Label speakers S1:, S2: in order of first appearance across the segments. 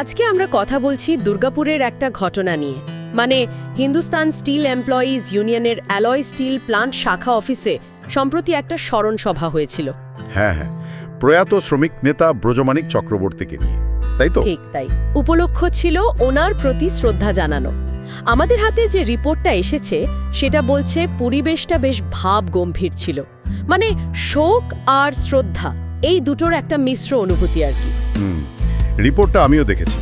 S1: আজকে আমরা কথা বলছি দুর্গাপুরের একটা ঘটনা নিয়ে। মানে হিন্দুস্তান স্টিল এমপ্লয়িজ ইউনিয়নের অ্যালয় স্টিল প্লান্ট শাখা অফিসে সম্প্রতি একটা স্মরণ সভা হয়েছিল।
S2: হ্যাঁ হ্যাঁ। প্রয়াত শ্রমিক নেতা ব্রজমানিক চক্রবর্তীকে নিয়ে তাই তো?
S1: ঠিক তাই। উপলক্ষ ছিল ওনার প্রতি শ্রদ্ধা জানানো। আমাদের হাতে যে রিপোর্টটা এসেছে সেটা বলছে পরিবেশটা বেশ ভাব গম্ভীর ছিল। মানে শোক আর শ্রদ্ধা এই দুটোর একটা মিশ্র অনুভূতি আর কি।
S2: রিপোর্টটা আমিও দেখেছি।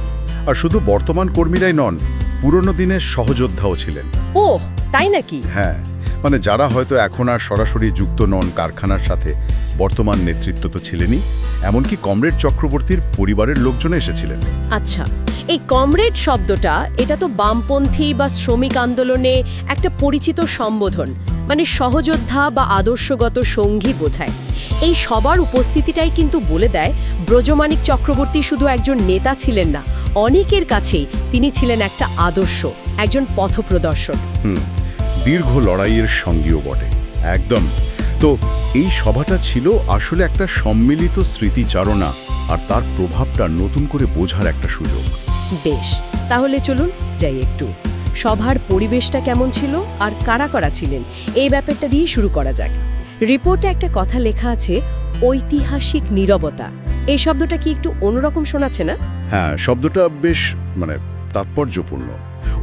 S2: আর শুধু বর্তমান কর্মীরাই নন পুরনো দিনের সহযোদ্ধাও ছিলেন।
S1: ও তাই নাকি?
S2: হ্যাঁ মানে যারা হয়তো এখন আর সরাসরি যুক্ত নন কারখানার সাথে বর্তমান নেতৃত্ব তো ছিলেনই এমনকি কমরেড চক্রবর্তীর পরিবারের লোকজন এসেছিলেন।
S1: আচ্ছা এই কমরেড শব্দটা এটা তো বামপন্থী বা শ্রমিক আন্দোলনে একটা পরিচিত সম্বোধন মানে সহযোদ্ধা বা আদর্শগত সঙ্গী বোঝায়। এই সবার উপস্থিতিটাই কিন্তু বলে দেয় ব্রজমানিক চক্রবর্তী শুধু একজন নেতা ছিলেন না অনেকের কাছেই তিনি ছিলেন একটা আদর্শ একজন পথপ্রদর্শক।
S2: হুম দীর্ঘ লড়াইয়ের সঙ্গীও বটে একদম। তো এই সভাটা ছিল আসলে একটা সম্মিলিত স্মৃতিচারণা আর তার প্রভাবটা নতুন করে বোঝার একটা সুযোগ।
S1: বেশ তাহলে চলুন যাই একটু। সভার পরিবেশটা কেমন ছিল আর কারা কারা ছিলেন? এই ব্যাপারটা দিয়ে শুরু করা যাক। রিপোর্টে একটা কথা লেখা আছে ঐতিহাসিক নীরবতা। এই শব্দটা কি একটু অন্যরকম শোনাচ্ছে না?
S2: হ্যাঁ শব্দটা বেশ মানে তাৎপর্যপূর্ণ।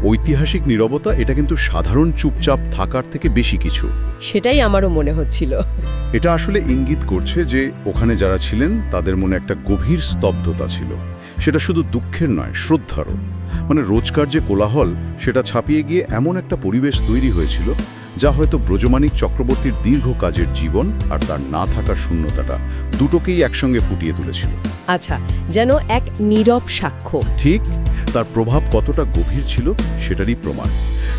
S2: ঐতিহাসিক নীরবতা এটা কিন্তু সাধারণ চুপচাপ থাকার থেকে বেশি কিছু।
S1: সেটাই আমারও মনে হচ্ছিল।
S2: এটা আসলে ইঙ্গিত করছে যে ওখানে যারা ছিলেন তাদের মনে একটা গভীর স্তব্ধতা ছিল। সেটা শুধু দুঃখের নয় শ্রদ্ধারও। মানে রোজকার যে কোলাহল সেটা ছাপিয়ে গিয়ে এমন একটা পরিবেশ তৈরি হয়েছিল যা হয়তো ব্রজমানিক চক্রবর্তীর দীর্ঘ কাজের জীবন আর তার না থাকার শূন্যতাটা দুটোকেই একসঙ্গে ফুটিয়ে তুলেছিল।
S1: আচ্ছা যেন এক নীরব সাক্ষ্য।
S2: ঠিক তার প্রভাব কতটা গভীর ছিল সেটারই প্রমাণ।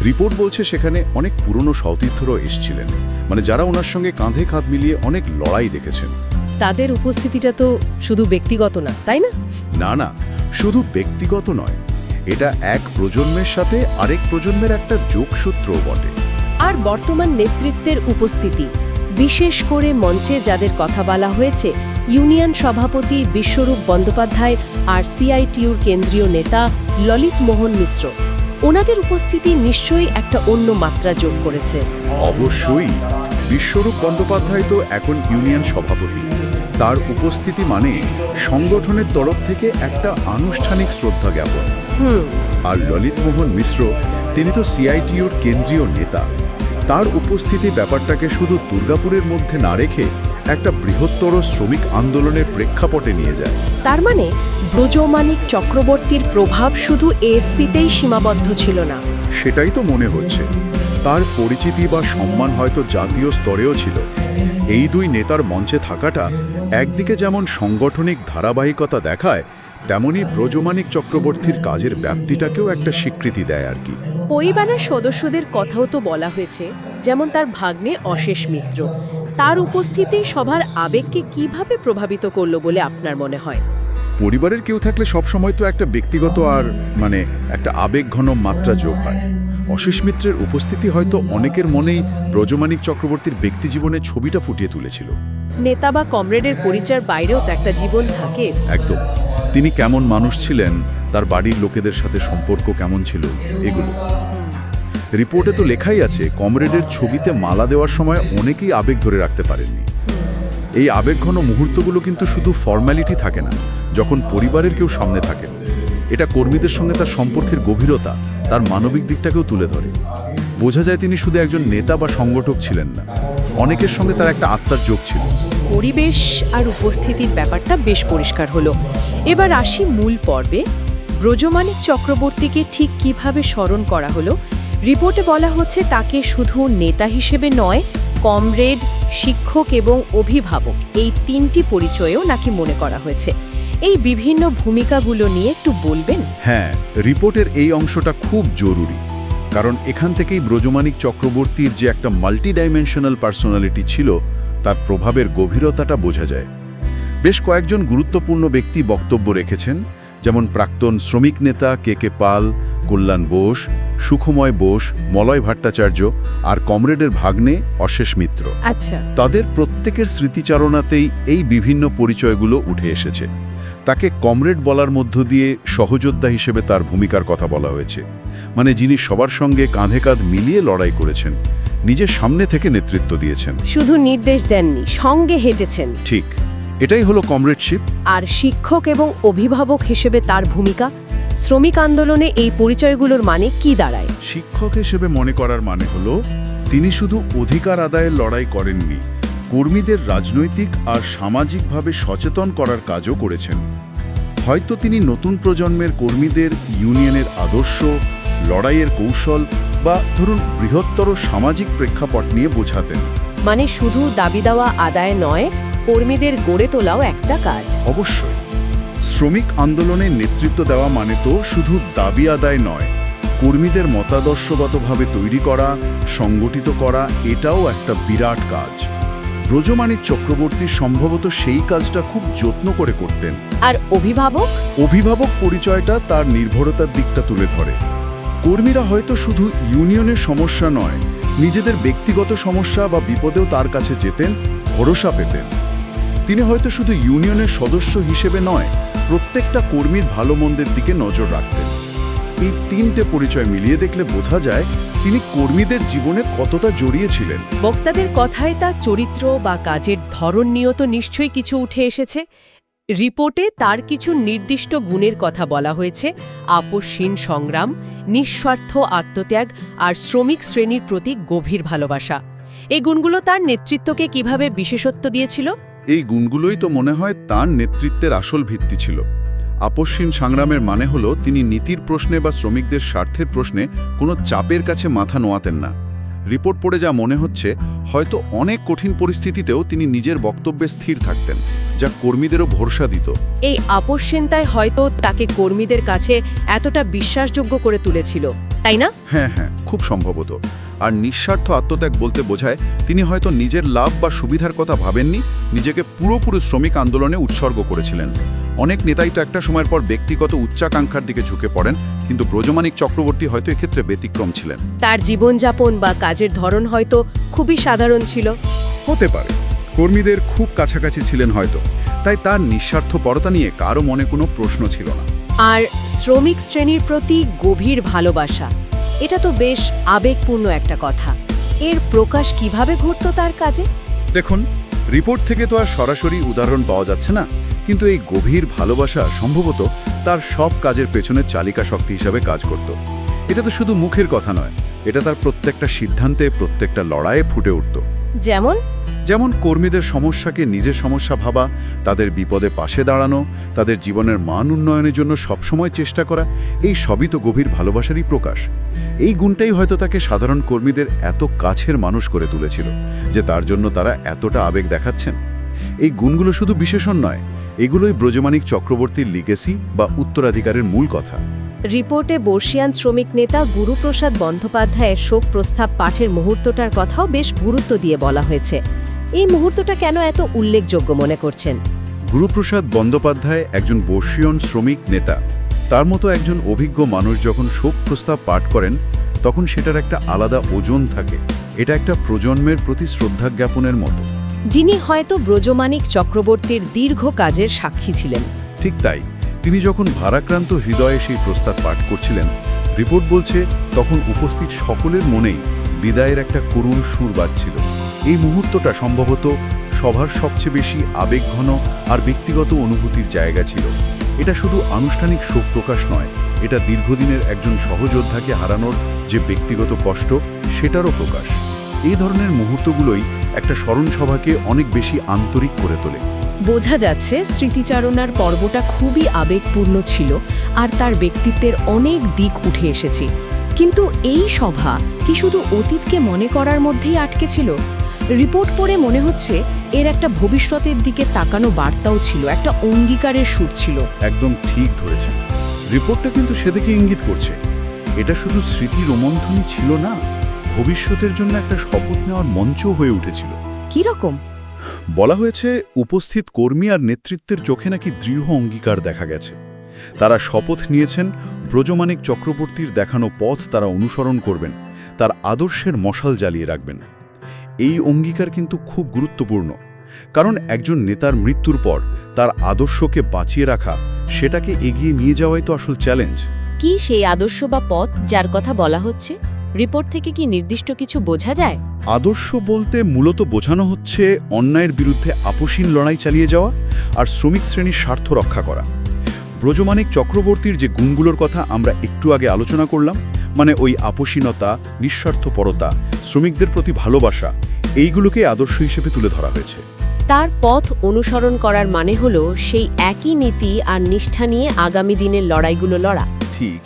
S2: রিপোর্ট বলছে সেখানে অনেক পুরনো সতীর্থরাও এসছিলেন মানে যারা ওনার সঙ্গে কাঁধে কাঁধ মিলিয়ে অনেক লড়াই দেখেছেন।
S1: তাদের উপস্থিতিটা তো শুধু ব্যক্তিগত না তাই না?
S2: না না শুধু ব্যক্তিগত নয় এটা এক প্রজন্মের সাথে আরেক প্রজন্মের একটা যোগসূত্রও বটে।
S1: আর বর্তমান নেতৃত্বের উপস্থিতি। বিশেষ করে মঞ্চে যাদের কথা বলা হয়েছে ইউনিয়ন সভাপতি বিশ্বরূপ বন্দ্যোপাধ্যায় আর সিআইটিউর কেন্দ্রীয় নেতা ললিত মোহন মিশ্র। ওনাদের উপস্থিতি নিশ্চয়ই একটা অন্য মাত্রা যোগ করেছে।
S2: অবশ্যই। বিশ্বরূপ বন্দ্যোপাধ্যায় তো এখন ইউনিয়ন সভাপতি। তার উপস্থিতি মানে সংগঠনের তরফ থেকে একটা আনুষ্ঠানিক শ্রদ্ধা জ্ঞাপন।
S1: হুম।
S2: আর ললিত মোহন মিশ্র তিনি তো সিআইটিউর কেন্দ্রীয় নেতা। তার উপস্থিতি ব্যাপারটাকে শুধু দুর্গাপুরের মধ্যে না রেখে একটা বৃহত্তর শ্রমিক আন্দোলনের প্রেক্ষাপটে নিয়ে যায়।
S1: তার মানে ব্রজমানিক চক্রবর্তীর প্রভাব শুধু এএসপিতেই সীমাবদ্ধ ছিল না।
S2: সেটাই তো মনে হচ্ছে। তার পরিচিতি বা সম্মান হয়তো জাতীয় স্তরেও ছিল। এই দুই নেতার মঞ্চে থাকাটা একদিকে যেমন সাংগঠনিক ধারাবাহিকতা দেখায় তেমনি ব্রজমানিক চক্রবর্তীর কাজের ব্যাপ্তিটাকেও একটা স্বীকৃতি দেয় আর কি।
S1: পরিবারের সদস্যদের কথাও তো বলা হয়েছে যেমন তার ভাগ্নে অশেষ মিত্র। তার উপস্থিতি সবার আবেগকে কীভাবে প্রভাবিত করল বলে আপনার মনে হয়?
S2: পরিবারের কেউ থাকলে সবসময় তো একটা ব্যক্তিগত আর মানে একটা আবেগঘন মাত্রা যোগ হয়। অশেষ মিত্রের উপস্থিতি হয়তো অনেকের মনেই ব্রজমানিক চক্রবর্তীর ব্যক্তি ব্যক্তিজীবনের ছবিটা ফুটিয়ে তুলেছিল।
S1: নেতা বা কমরেডের পরিচয়ের বাইরেও তো একটা জীবন থাকে।
S2: একদম। তিনি কেমন মানুষ ছিলেন তার বাড়ির লোকেদের সাথে সম্পর্ক কেমন ছিল, এগুলো। রিপোর্টে তো লেখাই আছে, কমরেডের ছবিতে মালা দেওয়ার সময় অনেকেই আবেগ ধরে রাখতে পারেননি। এই আবেগঘন মুহূর্তগুলো কিন্তু শুধু ফর্ম্যালিটি থাকে না, যখন পরিবারের কেউ সামনে থাকে। এটা কর্মীদের সঙ্গে তার সম্পর্কের গভীরতা, তার মানবিক দিকটাকেও তুলে ধরে। বোঝা যায় তিনি শুধু একজন নেতা বা সংগঠক ছিলেন না, অনেকের সঙ্গে তার একটা আত্মার যোগ ছিল।
S1: পরিবেশ আর উপস্থিতির ব্যাপারটা বেশ পরিষ্কার হলো। এবার আসি মূল পর্বে ব্রজমানিক চক্রবর্তীকে ঠিক কীভাবে স্মরণ করা হলো, রিপোর্টে বলা হচ্ছে তাকে শুধু নেতা হিসেবে নয়, কমরেড, শিক্ষক এবং অভিভাবক এই তিনটি পরিচয়েও নাকি মনে করা হয়েছে। এই বিভিন্ন ভূমিকাগুলো নিয়ে একটু বলবেন?
S2: হ্যাঁ রিপোর্টের এই অংশটা খুব জরুরি, কারণ এখান থেকেই ব্রজমানিক চক্রবর্তীর যে একটা মাল্টি ডাইমেনশনাল পার্সোনালিটি ছিল, তার প্রভাবের গভীরতাটা বোঝা যায়। বেশ কয়েকজন গুরুত্বপূর্ণ ব্যক্তি বক্তব্য রেখেছেন যেমন প্রাক্তন শ্রমিক নেতা কে কে পাল কল্যাণ বোস সুখময় বোস মলয় ভট্টাচার্য আর কমরেডের ভাগ্নে অশেষ মিত্র।
S1: আচ্ছা।
S2: তাদের প্রত্যেকের স্মৃতিচারণাতেই এই বিভিন্ন পরিচয়গুলো উঠে এসেছে। তাকে কমরেড বলার মধ্য দিয়ে সহযোদ্ধা হিসেবে তার ভূমিকার কথা বলা হয়েছে। মানে যিনি সবার সঙ্গে কাঁধে কাঁধ মিলিয়ে লড়াই করেছেন নিজের সামনে থেকে নেতৃত্ব দিয়েছেন।
S1: শুধু নির্দেশ দেননি সঙ্গে হেঁটেছেন।
S2: ঠিক। এটাই হলো কমরেডশিপ
S1: আর শিক্ষক এবং অভিভাবক হিসেবে তার ভূমিকা শ্রমিক আন্দোলনে এই পরিচয়গুলোর মানে কি দাঁড়ায়?
S2: শিক্ষক হিসেবে মনে করার মানে হলো তিনি শুধু অধিকার আদায়ের লড়াই করেননি কর্মীদের রাজনৈতিক আর সামাজিকভাবে সচেতন করার কাজও করেছেন। হয়তো তিনি নতুন প্রজন্মের কর্মীদের ইউনিয়নের আদর্শ লড়াইয়ের কৌশল বা ধরুন বৃহত্তর সামাজিক প্রেক্ষাপট নিয়ে বোঝাতেন।
S1: মানে শুধু দাবি দেওয়া আদায় নয় কর্মীদের গড়ে তোলাও একটা কাজ।
S2: অবশ্যই। শ্রমিক আন্দোলনে নেতৃত্ব দেওয়া মানে তো শুধু দাবি আদায় নয় কর্মীদের মতাদর্শগতভাবে তৈরি করা সংগঠিত করা এটাও একটা বিরাট কাজ। ব্রজমানিক চক্রবর্তী সম্ভবত সেই কাজটা খুব যত্ন করে করতেন।
S1: আর অভিভাবক?
S2: অভিভাবক পরিচয়টা তার নির্ভরতার দিকটা তুলে ধরে। কর্মীরা হয়তো শুধু ইউনিয়নের সমস্যা নয় নিজেদের ব্যক্তিগত সমস্যা বা বিপদেও তার কাছে যেতেন ভরসা পেতেন। তিনি হয়তো শুধু ইউনিয়নের সদস্য হিসেবে নয়, প্রত্যেকটা কর্মীর ভালো মন্দের দিকে নজর রাখতেন। এই তিনটে পরিচয় মিলিয়ে দেখলে বোঝা যায় তিনি কর্মীদের জীবনে কতটা জড়িয়েছিলেন
S1: বক্তাদের কথায় তার চরিত্র বা কাজের ধরন নিয়েও তো নিশ্চয়ই কিছু উঠে এসেছে। রিপোর্টে তার কিছু নির্দিষ্ট গুণের কথা বলা হয়েছে আপসহীন সংগ্রাম, নিঃস্বার্থ আত্মত্যাগ আর শ্রমিক শ্রেণির প্রতি গভীর ভালোবাসা। এই গুণগুলো তার নেতৃত্বকে কীভাবে বিশেষত্ব দিয়েছিল?
S2: এই গুণগুলোই তো মনে হয় তার নেতৃত্বের আসল ভিত্তি ছিল। আপসহীন সংগ্রামের মানে হল তিনি নীতির প্রশ্নে বা শ্রমিকদের স্বার্থের প্রশ্নে কোনো চাপের কাছে মাথা নোয়াতেন না। রিপোর্ট পড়ে যা মনে হচ্ছে হয়তো অনেক কঠিন পরিস্থিতিতেও তিনি নিজের বক্তব্যে স্থির থাকতেন যা কর্মীদেরও ভরসা দিত।
S1: এই আপসহীনতায় হয়তো তাকে কর্মীদের কাছে এতটা বিশ্বাসযোগ্য করে তুলেছিল তাই না?
S2: হ্যাঁ হ্যাঁ খুব সম্ভবত। আর নিঃস্বার্থ আত্মত্যাগ বলতে বোঝায় তিনি হয়তো নিজের লাভ বা সুবিধার কথা ভাবেননি নিজেকে পুরোপুরি শ্রমিক আন্দোলনে উৎসর্গ করেছিলেন। অনেক নেতাই তো একটা সময়ের পর ব্যক্তিগত উচ্চাকাঙ্ক্ষার দিকে ঝুঁকে পড়েন কিন্তু ব্রজমানিক চক্রবর্তী হয়তো এক্ষেত্রে ব্যতিক্রম ছিলেন।
S1: তার জীবনযাপন বা কাজের ধরন হয়তো খুবই সাধারণ ছিল।
S2: হতে পারে কর্মীদের খুব কাছাকাছি ছিলেন হয়তো তাই তার নিঃস্বার্থপরতা নিয়ে কারও মনে কোনো প্রশ্ন ছিল না।
S1: আর শ্রমিক শ্রেণির প্রতি গভীর ভালোবাসা। এটা তো বেশ আবেগপূর্ণ একটা কথা। এর প্রকাশ কীভাবে ঘটত তার কাজে?
S2: দেখুন রিপোর্ট থেকে তো আর সরাসরি উদাহরণ পাওয়া যাচ্ছে না কিন্তু এই গভীর ভালোবাসা সম্ভবত তার সব কাজের পেছনে চালিকা শক্তি হিসাবে কাজ করত। এটা তো শুধু মুখের কথা নয় এটা তার প্রত্যেকটা সিদ্ধান্তে প্রত্যেকটা লড়াইয়ে ফুটে উঠত।
S1: যেমন?
S2: যেমন কর্মীদের সমস্যাকে নিজের সমস্যা ভাবা, তাদের বিপদে পাশে দাঁড়ানো, তাদের জীবনের মান উন্নয়নের জন্য সবসময় চেষ্টা করা, এই সবই তো গভীর ভালোবাসারই প্রকাশ। এই গুণটাই হয়তো তাকে সাধারণ কর্মীদের এত কাছের মানুষ করে তুলেছিল, যে তার জন্য তারা এতটা আবেগ দেখাচ্ছেন। এই গুণগুলো শুধু বিশেষণ নয়, এগুলোই ব্রজমানিক চক্রবর্তীর লিগেসি বা উত্তরাধিকারের মূল কথা।
S1: রিপোর্টে বর্ষিয়ান শ্রমিক নেতা গুরুপ্রসাদ বন্দ্যোপাধ্যায়ের শোক প্রস্তাব পাঠের মুহূর্তটার কথাও বেশ গুরুত্ব দিয়ে বলা হয়েছে। এই মুহূর্তটা কেন এত উল্লেখযোগ্য মনে করছেন?
S2: গুরুপ্রসাদ বন্দ্যোপাধ্যায় একজন বর্ষীয়ন শ্রমিক নেতা। তার মতো একজন অভিজ্ঞ মানুষ যখন শোক প্রস্তাব পাঠ করেন তখন সেটার একটা আলাদা ওজন থাকে। এটা একটা প্রজন্মের প্রতি শ্রদ্ধা জ্ঞাপনের মতো।
S1: যিনি হয়তো ব্রজমানিক চক্রবর্তীর দীর্ঘ কাজের সাক্ষী ছিলেন।
S2: ঠিক তাই। তিনি যখন ভারাক্রান্ত হৃদয়ে সেই প্রস্তাব পাঠ করছিলেন রিপোর্ট বলছে তখন উপস্থিত সকলের মনেই বিদায়ের একটা করুণ সুর বাজছিল। এই মুহূর্তটা সম্ভবত সভার সবচেয়ে বেশি আবেগঘন আর ব্যক্তিগত অনুভূতির জায়গা ছিল। এটা শুধু আনুষ্ঠানিক শোক প্রকাশ নয়, এটা দীর্ঘদিনের একজন সহযোদ্ধাকে হারানোর যে ব্যক্তিগত কষ্ট, সেটারও প্রকাশ। এই ধরনের মুহূর্তগুলোই একটা স্মরণসভাকে অনেক বেশি আন্তরিক করে তোলে।
S1: বোঝা যাচ্ছে স্মৃতিচারণার পর্বটা খুবই আবেগপূর্ণ ছিল আর তার ব্যক্তিত্বের অনেক দিক উঠে এসেছে। কিন্তু এই সভা কি শুধু অতীতকে মনে করার মধ্যেই আটকে ছিল? রিপোর্ট পড়ে মনে হচ্ছে এর একটা ভবিষ্যতের দিকে তাকানো বার্তাও ছিল একটা অঙ্গীকারের সুর ছিল।
S2: একদম ঠিক ধরেছেন। রিপোর্টটা কিন্তু সেদিকে ইঙ্গিত করছে। এটা শুধু স্মৃতি রোমন্থনই ছিল না ভবিষ্যতের জন্য একটা শপথ নেওয়ার মঞ্চও হয়ে উঠেছিল।
S1: কি রকম?
S2: বলা হয়েছে উপস্থিত কর্মী আর নেতৃত্বের চোখে নাকি দৃঢ় অঙ্গীকার দেখা গেছে। তারা শপথ নিয়েছেন ব্রজমানিক চক্রবর্তীর দেখানো পথ তারা অনুসরণ করবেন তার আদর্শের মশাল জ্বালিয়ে রাখবেন। এই অঙ্গীকার কিন্তু খুব গুরুত্বপূর্ণ। কারণ একজন নেতার মৃত্যুর পর তার আদর্শকে বাঁচিয়ে রাখা সেটাকে এগিয়ে নিয়ে যাওয়াই তো আসল চ্যালেঞ্জ।
S1: কি সেই আদর্শ বা পথ যার কথা বলা হচ্ছে? রিপোর্ট থেকে কি নির্দিষ্ট কিছু বোঝা যায়?
S2: আদর্শ বলতে মূলত বোঝানো হচ্ছে অন্যায়ের বিরুদ্ধে আপোষহীন লড়াই চালিয়ে যাওয়া আর শ্রমিক শ্রেণির স্বার্থ রক্ষা করা। ব্রজমানিক চক্রবর্তীর যে গুণগুলোর কথা আমরা একটু আগে আলোচনা করলাম মানে ওই আপসীনতা নিঃস্বার্থপরতা শ্রমিকদের প্রতি ভালোবাসা এইগুলোকে আদর্শ হিসেবে তুলে ধরা হয়েছে।
S1: তার পথ অনুসরণ করার মানে হল সেই একই নীতি আর নিষ্ঠা নিয়ে আগামী দিনের লড়াইগুলো লড়া।
S2: ঠিক।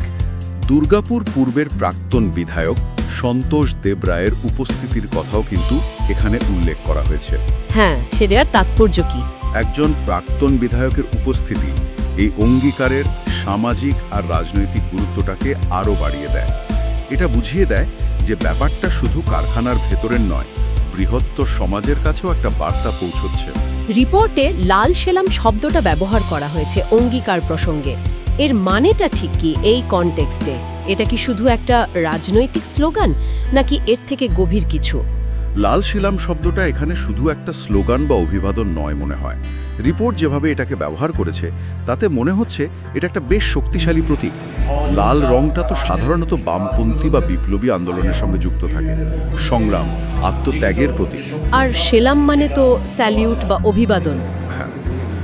S2: দুর্গাপুর পূর্বের প্রাক্তন বিধায়ক সন্তোষ দেবরায়ের উপস্থিতির কথাও কিন্তু এখানে উল্লেখ করা হয়েছে।
S1: হ্যাঁ সেটার তাৎপর্য কি?
S2: একজন প্রাক্তন বিধায়কের উপস্থিতি এই অঙ্গীকারের সামাজিক আর রাজনৈতিক গুরুত্বটাকে আরও বাড়িয়ে দেয়। এটা বুঝিয়ে দেয় যে ব্যাপারটা শুধু কারখানার ভেতরের নয় বৃহত্তর সমাজের কাছেও একটা বার্তা পৌঁছচ্ছে।
S1: রিপোর্টে লাল সেলাম শব্দটা ব্যবহার করা হয়েছে অঙ্গীকার প্রসঙ্গে। এর মানেটা ঠিক কি এই কনটেক্সটে? এটা কি শুধু একটা রাজনৈতিক স্লোগান নাকি এর থেকে গভীর কিছু?
S2: লাল শিলাম শব্দটা এখানে শুধু একটা স্লোগান বা অভিবাদন নয় মনে হয়। রিপোর্ট যেভাবে এটাকে ব্যবহার করেছে তাতে মনে হচ্ছে এটা একটা বেশ শক্তিশালী প্রতীক। লাল রংটা তো সাধারণত বামপন্থী বা বিপ্লবী আন্দোলনের সঙ্গে যুক্ত থাকে। সংগ্রাম আত্মত্যাগের প্রতীক।
S1: আর সেলাম মানে তো স্যালিউট বা অভিবাদন।
S2: হ্যাঁ।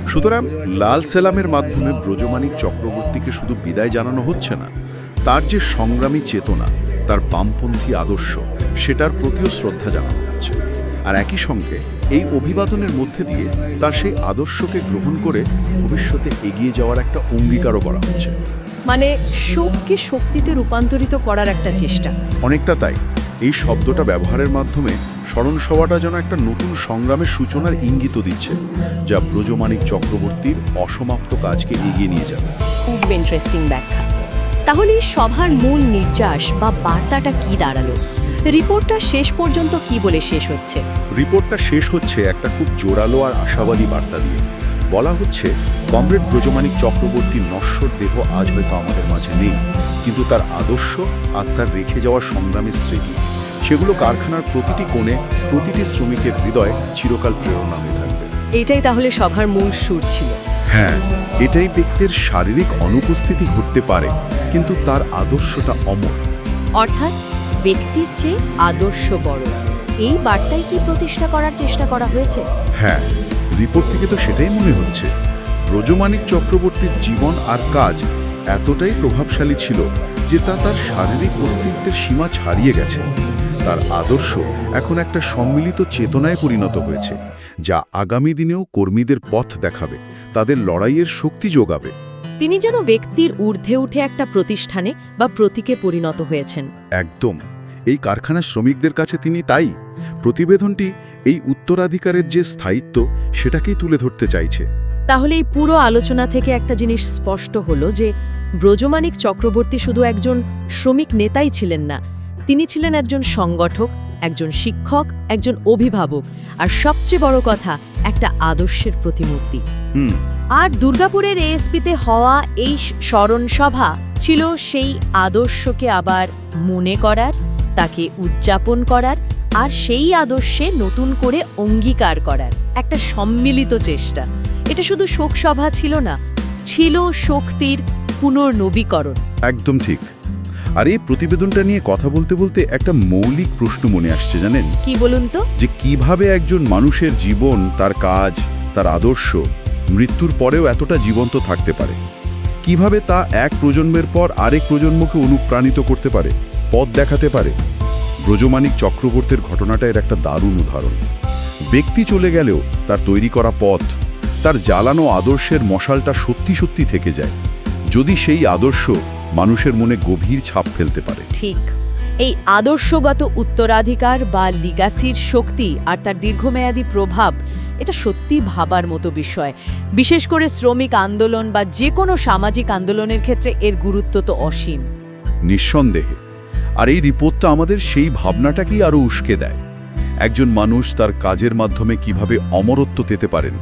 S2: সুতরাং লাল সেলামের মাধ্যমে ব্রজমানিক চক্রবর্তীকে শুধু বিদায় জানানো হচ্ছে না তার যে সংগ্রামী চেতনা তার বামপন্থী আদর্শ সেটার প্রতিও শ্রদ্ধা জানানো হচ্ছে। আর একই সঙ্গে এই অভিবাদনের মধ্যে দিয়ে তার সেই আদর্শকে গ্রহণ করে ভবিষ্যতে এগিয়ে যাওয়ার একটা অঙ্গীকারও করা হচ্ছে।
S1: মানে শোককে শক্তিতে রূপান্তরিত করার একটা চেষ্টা।
S2: অনেকটা তাই। এই শব্দটা ব্যবহারের মাধ্যমে স্মরণ সভাটা যেন একটা নতুন সংগ্রামের সূচনার ইঙ্গিত দিচ্ছে যা ব্রজমানিক চক্রবর্তীর অসমাপ্ত কাজকে এগিয়ে নিয়ে যাবে।
S1: খুব ইন্টারেস্টিং ব্যাখ্যা। তাহলে এই সভার মূল নির্যাস বা বার্তাটা কি দাঁড়াল? রিপোর্টটা শেষ পর্যন্ত কি বলে শেষ হচ্ছে?
S2: রিপোর্টটা শেষ হচ্ছে একটা খুব জোরালো আর আশাবাদী বার্তা দিয়ে। বলা হচ্ছে কমরেড ব্রজমানিক চক্রবর্তীর নশ্বর দেহ আজ হয়তো আমাদের মাঝে নেই কিন্তু তার আদর্শ আর তার রেখে যাওয়া সংগ্রামের স্মৃতি সেগুলো কারখানার প্রতিটি কোণে প্রতিটি শ্রমিকের হৃদয় চিরকাল প্রেরণা হয়ে থাকবে।
S1: এটাই তাহলে সভার মূল সুর ছিল।
S2: হ্যাঁ এটাই ব্যক্তির শারীরিক অনুপস্থিতি ঘটতে পারে কিন্তু তার আদর্শটা অমর।
S1: অর্থাৎ ব্যক্তির চেয়ে আদর্শ বড়। এই বার্তাই কি প্রতিষ্ঠা করার চেষ্টা করা হয়েছে?
S2: হ্যাঁ রিপোর্ট থেকে তো সেটাই মনে হচ্ছে। ব্রজমানিক চক্রবর্তীর জীবন আর কাজ এতটাই প্রভাবশালী ছিল যে তা তার শারীরিক অস্তিত্বের সীমা ছাড়িয়ে গেছে। তার আদর্শ এখন একটা সম্মিলিত চেতনায় পরিণত হয়েছে, যা আগামী দিনেও কর্মীদের পথ দেখাবে, তাদের লড়াইয়ের শক্তি যোগাবে।
S1: তিনি যেন ব্যক্তির ঊর্ধ্বে উঠে একটা প্রতিষ্ঠানে বা প্রতীকে পরিণত হয়েছেন।
S2: একদম। এই কারখানার শ্রমিকদের কাছে তিনি তাই। প্রতিবেদনটি এই উত্তরাধিকারের যে স্থায়িত্ব সেটাকেই তুলে ধরতে চাইছে।
S1: তাহলে এই পুরো আলোচনা থেকে একটা জিনিস স্পষ্ট হলো যে ব্রজমানিক চক্রবর্তী শুধু একজন শ্রমিক নেতাই ছিলেন না। তিনি ছিলেন একজন সংগঠক একজন শিক্ষক একজন অভিভাবক আর সবচেয়ে বড় কথা একটা আদর্শের প্রতিমূর্তি। আর দুর্গাপুরের এএসপিতে হওয়া এই স্মরণ সভা ছিল সেই আদর্শকে আবার মনে করার তাকে উদযাপন করার আর সেই আদর্শে নতুন করে অঙ্গীকার করার। একটা সম্মিলিত চেষ্টা। এটা শুধু শোকসভা ছিল না ছিল শক্তির পুনর্নবীকরণ।
S2: একদম ঠিক। আর এই প্রতিবেদনটা নিয়ে কথা বলতে বলতে একটা মৌলিক প্রশ্ন মনে আসছে জানেন?
S1: কি বলুন তো?
S2: যে কীভাবে একজন মানুষের জীবন তার কাজ তার আদর্শ মৃত্যুর পরেও এতটা জীবন্ত থাকতে পারে? কীভাবে তা এক প্রজন্মের পর আরেক প্রজন্মকে অনুপ্রাণিত করতে পারে পথ দেখাতে পারে? ব্রজমানিক চক্রবর্তীর ঘটনাটা এর একটা দারুণ উদাহরণ। ব্যক্তি চলে গেলেও তার তৈরি করা পথ তার জ্বালানো আদর্শের মশালটা সত্যি সত্যি থেকে যায়। যদি সেই আদর্শ মানুষের মনে গভীর ছাপ ফেলতে পারে।
S1: ঠিক। এই আদর্শগত উত্তরাধিকার বা লিগাসির শক্তি আর তার দীর্ঘমেয়াদী প্রভাব এটা সত্যি ভাবার মতো বিষয়। বিশেষ করে শ্রমিক আন্দোলন বা যে কোনো সামাজিক আন্দোলনের ক্ষেত্রে এর গুরুত্ব তো অসীম।
S2: নিঃসন্দেহে। আর এই রিপোর্টটা আমাদের সেই ভাবনাটাকেই আরও উস্কে দেয়। একজন মানুষ তার কাজের মাধ্যমে কীভাবে অমরত্ব পেতে পারেন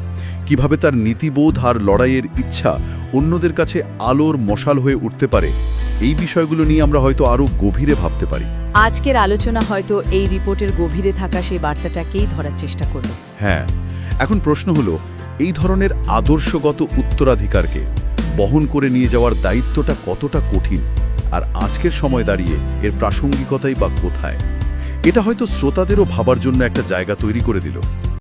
S2: কীভাবে তার নীতিবোধ আর লড়াইয়ের ইচ্ছা অন্যদের কাছে আলোর মশাল হয়ে উঠতে পারে এই বিষয়গুলো নিয়ে আমরা হয়তো আরও গভীরে ভাবতে পারি।
S1: আজকের আলোচনা হয়তো এই রিপোর্টের গভীরে থাকা সেই বার্তাটাকেই ধরার চেষ্টা করল।
S2: হ্যাঁ এখন প্রশ্ন হলো এই ধরনের আদর্শগত উত্তরাধিকারকে বহন করে নিয়ে যাওয়ার দায়িত্বটা কতটা কঠিন? আর আজকের সময় দাঁড়িয়ে এর প্রাসঙ্গিকতাই বা কোথায়? এটা হয়তো শ্রোতাদেরও ভাবার জন্য একটা জায়গা তৈরি করে দিল।